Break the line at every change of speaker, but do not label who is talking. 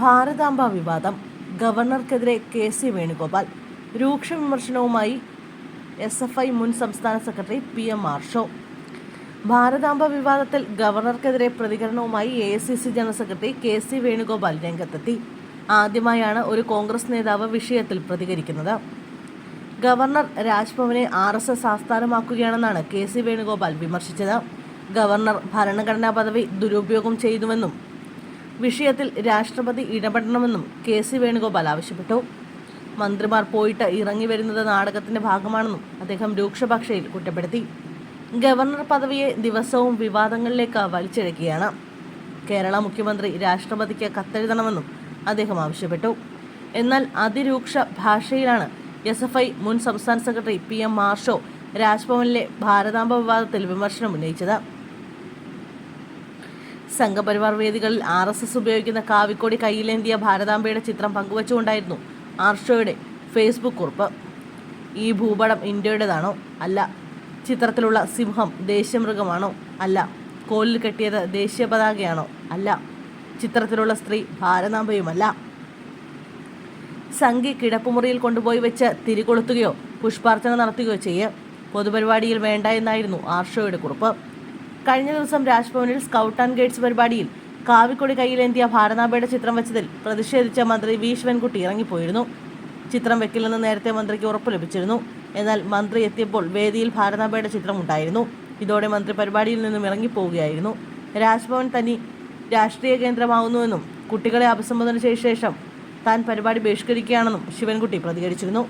ഭാരതാംബ വിവാദം ഗവർണർക്കെതിരെ K C Venugopal. രൂക്ഷ വിമർശനവുമായി എസ് എഫ് ഐ മുൻ സംസ്ഥാന സെക്രട്ടറി പി എം മാർഷോ. ഭാരതാംബ വിവാദത്തിൽ ഗവർണർക്കെതിരെ പ്രതികരണവുമായി A I C C general secretary K C Venugopal രംഗത്തെത്തി. ആദ്യമായാണ് ഒരു കോൺഗ്രസ് നേതാവ് വിഷയത്തിൽ പ്രതികരിക്കുന്നത്. ഗവർണർ രാജ്ഭവനെ ആർ എസ് എസ് ആസ്ഥാനമാക്കുകയാണെന്നാണ് കെ സി വേണുഗോപാൽ വിമർശിച്ചത്. ഗവർണർ ഭരണഘടനാ പദവി ദുരുപയോഗം ചെയ്തുവെന്നും വിഷയത്തിൽ രാഷ്ട്രപതി ഇടപെടണമെന്നും കെ സി വേണുഗോപാൽ ആവശ്യപ്പെട്ടു. മന്ത്രിമാർ പോയിട്ട് ഇറങ്ങി വരുന്നത് നാടകത്തിന്റെ ഭാഗമാണെന്നും അദ്ദേഹം രൂക്ഷഭാഷയിൽ കുറ്റപ്പെടുത്തി. ഗവർണർ പദവിയെ ദിവസവും വിവാദങ്ങളിലേക്ക് വലിച്ചിഴക്കുകയാണ്. കേരള മുഖ്യമന്ത്രി രാഷ്ട്രപതിക്ക് കത്തെഴുതണമെന്നും അദ്ദേഹം ആവശ്യപ്പെട്ടു. എന്നാൽ അതിരൂക്ഷ ഭാഷയിലാണ് എസ് എഫ് ഐ മുൻ സംസ്ഥാന സെക്രട്ടറി പി എം മാർഷോ രാജ്ഭവനിലെ ഭാരതാംബ വിവാദത്തിൽ വിമർശനം ഉന്നയിച്ചത്. സംഘപരിവാർ വേദികളിൽ ആർ എസ് എസ് ഉപയോഗിക്കുന്ന കാവിക്കോടി കയ്യിലേന്തിയ ഭാരതാംബയുടെ ചിത്രം പങ്കുവച്ചുകൊണ്ടായിരുന്നു ആർഷോയുടെ ഫേസ്ബുക്ക് കുറിപ്പ്. ഈ ഭൂപടം ഇന്ത്യയുടേതാണോ? അല്ല. ചിത്രത്തിലുള്ള സിംഹം ദേശീയമൃഗമാണോ അല്ല. കോലിൽ കെട്ടിയത് ദേശീയ പതാകയാണോ അല്ല. ചിത്രത്തിലുള്ള സ്ത്രീ ഭാരതാംബയുമല്ല. സംഘി കിടപ്പുമുറിയിൽ കൊണ്ടുപോയി വെച്ച് തിരികൊളുത്തുകയോ പുഷ്പാർച്ചന നടത്തുകയോ ചെയ്യുക പൊതുപരിപാടിയിൽ വേണ്ട എന്നായിരുന്നു ആർഷോയുടെ കുറിപ്പ്. കഴിഞ്ഞ ദിവസം രാജ്ഭവനിൽ സ്കൗട്ട് ആൻഡ് ഗൈഡ്സ് പരിപാടിയിൽ കാവിക്കൊടി കയ്യിലേന്തിയ ഭാരതാംബയുടെ ചിത്രം വെച്ചതിൽ പ്രതിഷേധിച്ച മന്ത്രി വി ശിവൻകുട്ടി ഇറങ്ങിപ്പോയിരുന്നു. ചിത്രം വെക്കില്ലെന്ന് നേരത്തെ മന്ത്രിക്ക് ഉറപ്പ് ലഭിച്ചിരുന്നു. എന്നാൽ മന്ത്രി എത്തിയപ്പോൾ വേദിയിൽ ഭാരതാംബയുടെ ചിത്രം ഉണ്ടായിരുന്നു. ഇതോടെ മന്ത്രി പരിപാടിയിൽ നിന്നും ഇറങ്ങിപ്പോവുകയായിരുന്നു. രാജ്ഭവൻ തനി രാഷ്ട്രീയ കേന്ദ്രമാകുന്നുവെന്നും കുട്ടികളെ അഭിസംബോധന ചെയ്ത ശേഷം താൻ പരിപാടി ബഹിഷ്കരിക്കുകയാണെന്നും ശിവൻകുട്ടി പ്രതികരിച്ചിരുന്നു.